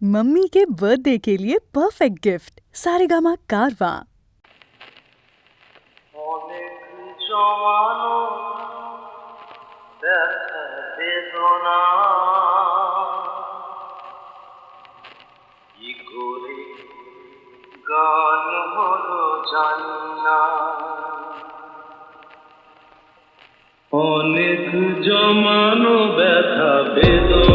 Mummy के birthday के लिए परफेक्ट गिफ्ट सारेगामा कारवा অনেক জমানো ব্যথা বেদনা কি করে গান হলো জানি না অনেক জমানো ব্যথা বেদনা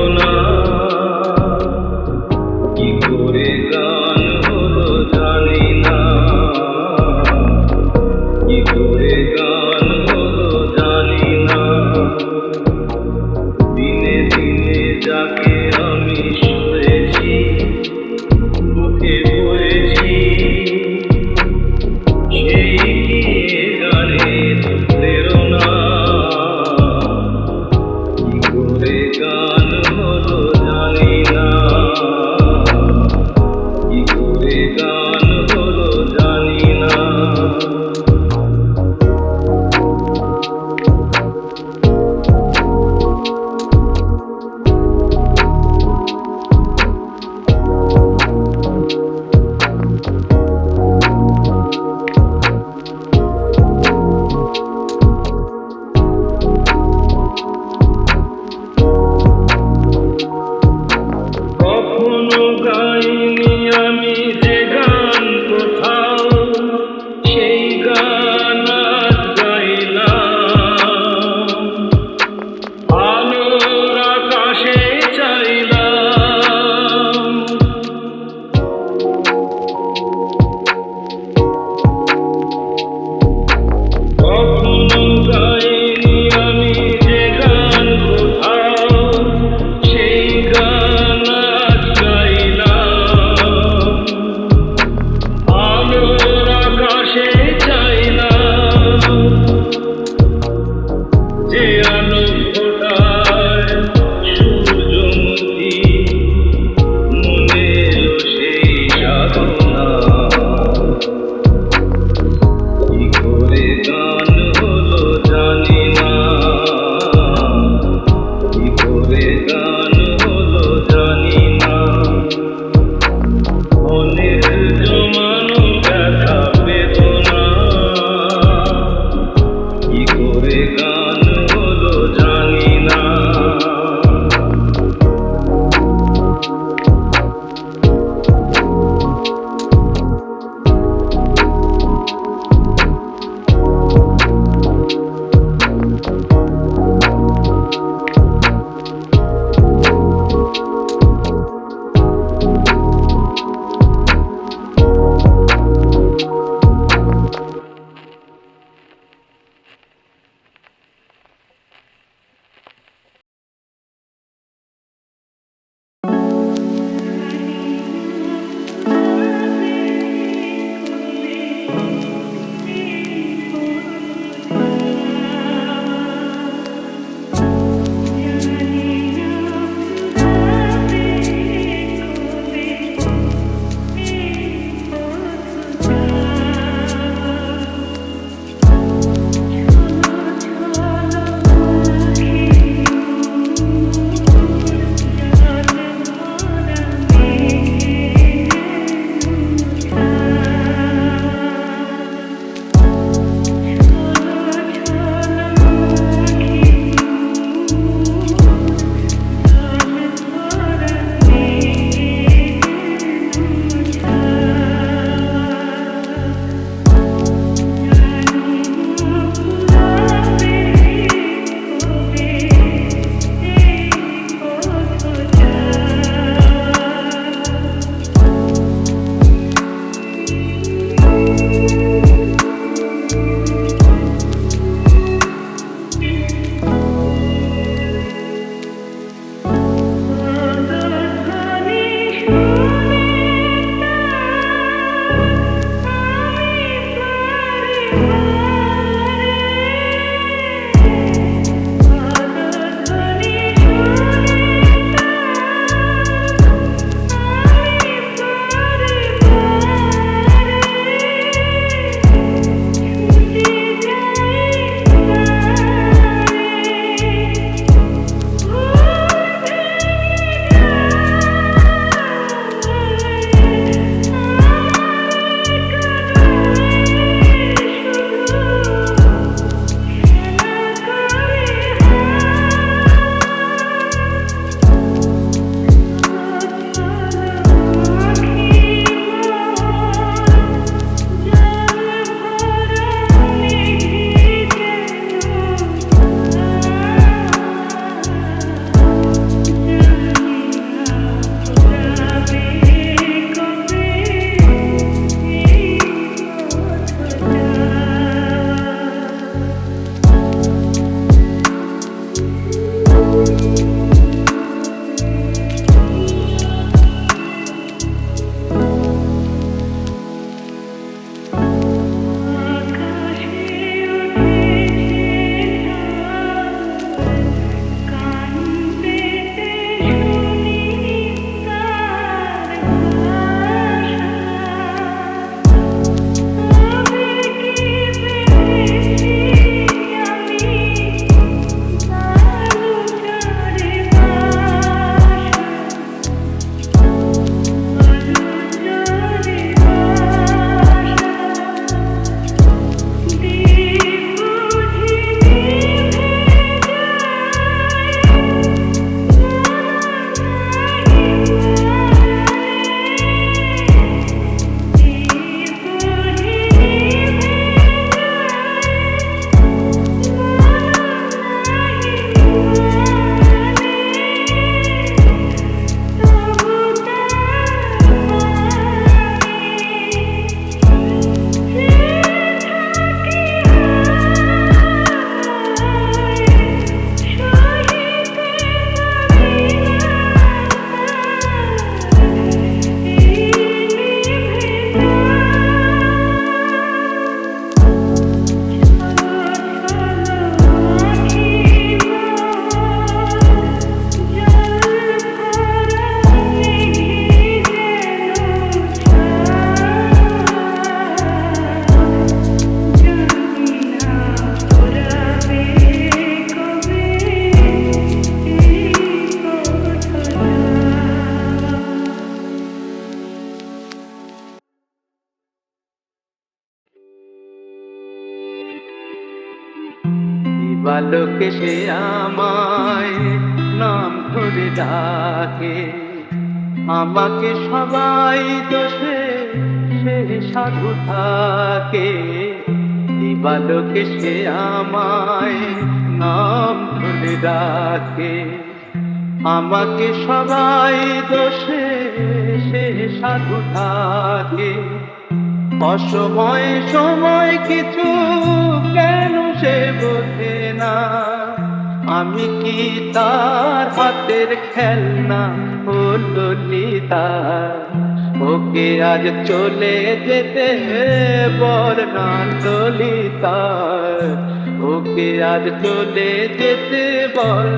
লোকে সে আমায় নাম ধরে ডাকে। আমাকে সবাই দোষে, সে সাধু থাকে। দিবালোকে সে আমায় নাম ধরে ডাকে। আমাকে সবাই দোষে, সে সাধু থাকে। অসময় সময় কিছু কেন সে বোঝে না? আমি কি তার হাতের খেলনা ও ললিতা ওকে আজ চলে যেতে বল না ললিতা ওকে আজ চলে যেতে বল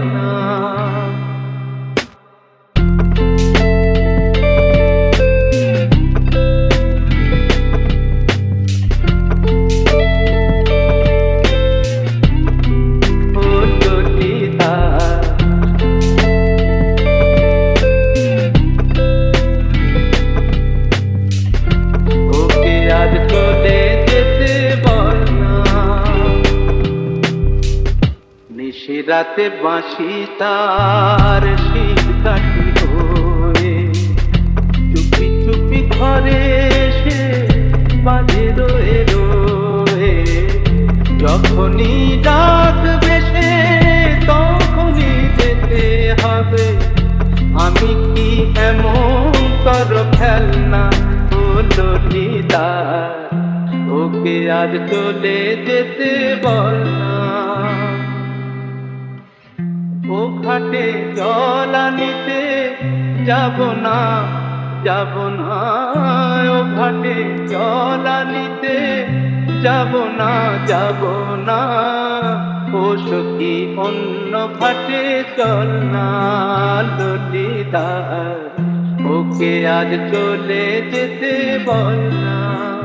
নিশিরাতে বাঁশি তার শীত কাটি হয়ে চুপি চুপি ঘরে এসে বাজে রয়ে রয়ে। যখনই ডাক বেশে তখনই যেতে হবে। আমি কি এমন কর খেলনা ও ললিতা ওকে আজ চলে যেতে বল না। ও ঘাটে জল আনিতে যাব না যাব না। ও ঘাটে জল আনিতে যাব না যাব না। ও সখী, অন্য ঘাটে চল না ললিতা ওকে আজ চলে যেতে বল না।